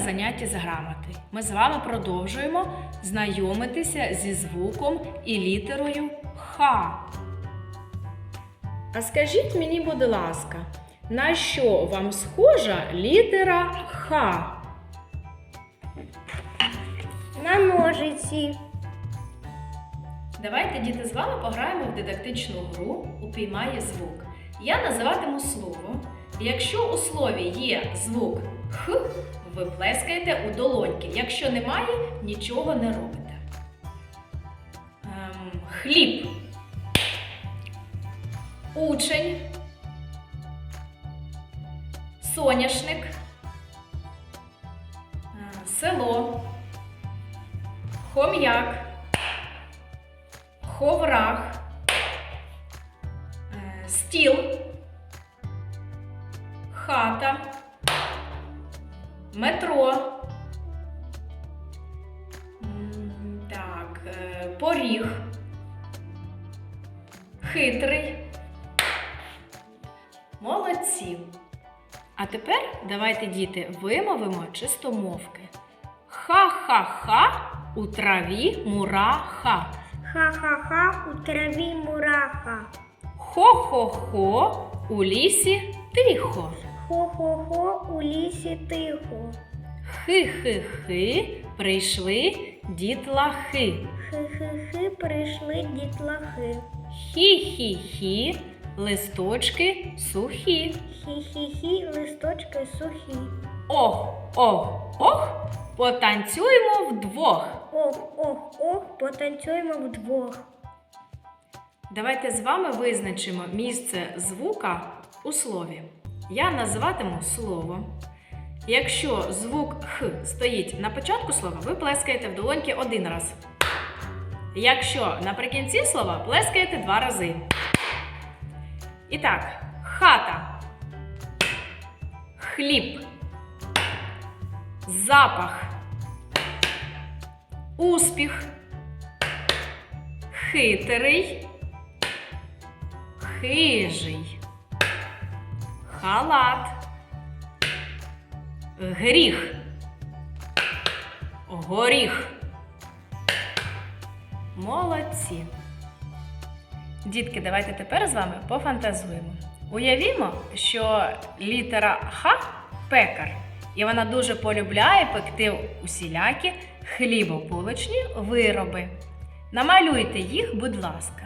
занятті з грамоти. Ми з вами продовжуємо знайомитися зі звуком і літерою Х. А скажіть мені, будь ласка, на що вам схожа літера Х? На ножиці. Давайте, діти, з вами пограємо в дидактичну гру Упіймає звук. Я називатиму слово. Якщо у слові є звук Х, ви плескаєте у долоньки. Якщо немає, нічого не робите. Ем, хліб. Учень. Соняшник. Е, Село. Хом'як ховрах, е, стіл, хата, метро. Так, е, поріг, хитрий. Молодці. А тепер давайте, діти, вимовимо чистомовки. Ха-ха-ха у траві мураха. Ха-ха-ха у траві мураха. Хо-хо-хо у лісі тихо. Хо-хо-хо у лісі тихо. Хи-хи-хи прийшли дітлахи. Хи-хи-хи прийшли дітлахи. Хі-хі-хі листочки сухі. Хі-хі-хі листочки сухі. Ох, ох, ох, потанцюємо вдвох. Ох, ох, ох, потанцюємо вдвох. Давайте з вами визначимо місце звука у слові. Я називатиму слово. Якщо звук Х стоїть на початку слова, ви плескаєте в долоньки один раз. Якщо наприкінці слова, плескаєте два рази. І так, хата, хліб, запах, успіх, хитрий, хижий, халат, гріх, горіх. Молодці. Дітки, давайте тепер з вами пофантазуємо. Уявімо, що літера Х пекар, і вона дуже полюбляє пекти усілякі хлібобулочні вироби. Намалюйте їх, будь ласка.